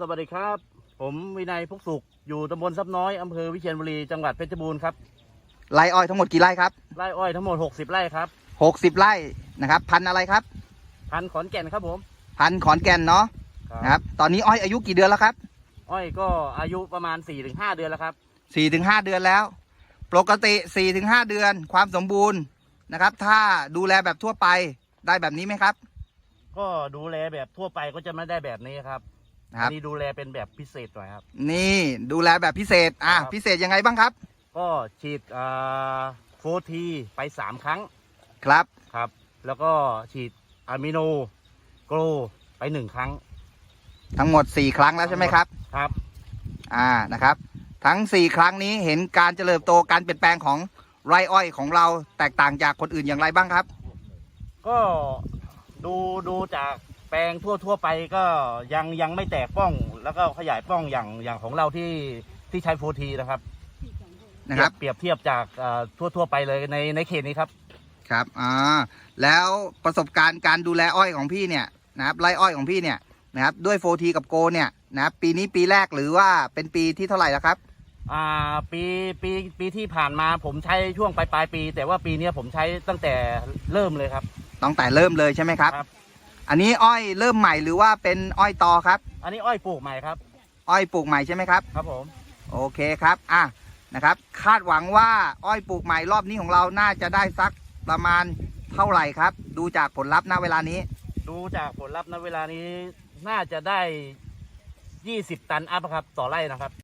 สวัสดีครับ ผมวินัยพุกสุข อยู่ตำบลซับน้อยอำเภอวิเชียรบุรีจังหวัดเพชรบูรณ์ครับไร่อ้อยทั้งหมดกี่ไร่ครับไร่อ้อยทั้งหมด 60 ไร่ครับ 60 ไร่นะครับ พันธุ์อะไรครับ พันธุ์ขอนแก่นครับผม พันธุ์ขอนแก่นเนาะนะครับ ตอนนี้อ้อยอายุกี่เดือนแล้วครับ อ้อยก็อายุประมาณ 4-5 เดือนแล้วครับ 4-5 เดือนแล้ว ปกติ 4-5 เดือนความสมบูรณ์นะครับ ถ้าดูแลแบบทั่วไปได้แบบนี้ไหมครับ ก็ดูแลแบบทั่วไปก็จะไม่ได้แบบนี้ครับ นะครับอันนี้ดูแลเป็นแบบพิเศษหน่อยครับ นี่ดูแลแบบพิเศษ อะครับ พิเศษยังไงบ้างครับ ก็ฉีดโฟทีไป3ครั้งครับ ครับ แล้วก็ฉีดอะมิโนโกรไป1ครั้งทั้งหมด 4 ครั้งแล้วใช่ไหมครับ ครับ อ่า นะครับ ทั้ง 4 ครั้งนี้เห็นการเจริญโตการเปลี่ยนแปลงของไร่อ้อยของเราแตกต่างจากคนอื่นอย่างไรบ้างครับ ก็ดูดูจาก แปลงทั่วทั่วๆไปก็ยังยังไม่แตกป้อง แล้วก็ขยายป้องอย่างอย่างของเราที่ที่ใช้โฟทีนะครับนะครับ เปรียบเทียบจากเอ่อทั่วทั่วๆไปเลยในในเขตนี้ครับครับอ่าแล้วประสบการณ์การดูแลอ้อยของพี่เนี่ยนะครับไร่อ้อยของพี่เนี่ยนะครับด้วยโฟทีกับโกเนี่ยนะครับปีนี้ปีแรกหรือว่าเป็นปีที่เท่าไหร่แล้วครับอ่าปีปีปีที่ผ่านมาผมใช้ช่วงปลายปลายปี แต่ว่าปีเนี้ยผมใช้ตั้งแต่เริ่มเลยครับตั้งแต่เริ่มเลยใช่ไหมครับครับ อันนี้อ้อยเริ่มใหม่หรือว่าเป็นอ้อยตอครับ อันนี้อ้อยปลูกใหม่ครับ อ้อยปลูกใหม่ใช่ไหมครับ ครับผม โอเคครับอะนะครับ คาดหวังว่าอ้อยปลูกใหม่รอบนี้ของเราน่าจะได้สักประมาณเท่าไหร่ครับ ดูจากผลลัพธ์ณเวลานี้ ดูจากผลลัพธ์ณเวลานี้น่าจะได้ 20 ตันอัพครับ ต่อไร่นะครับ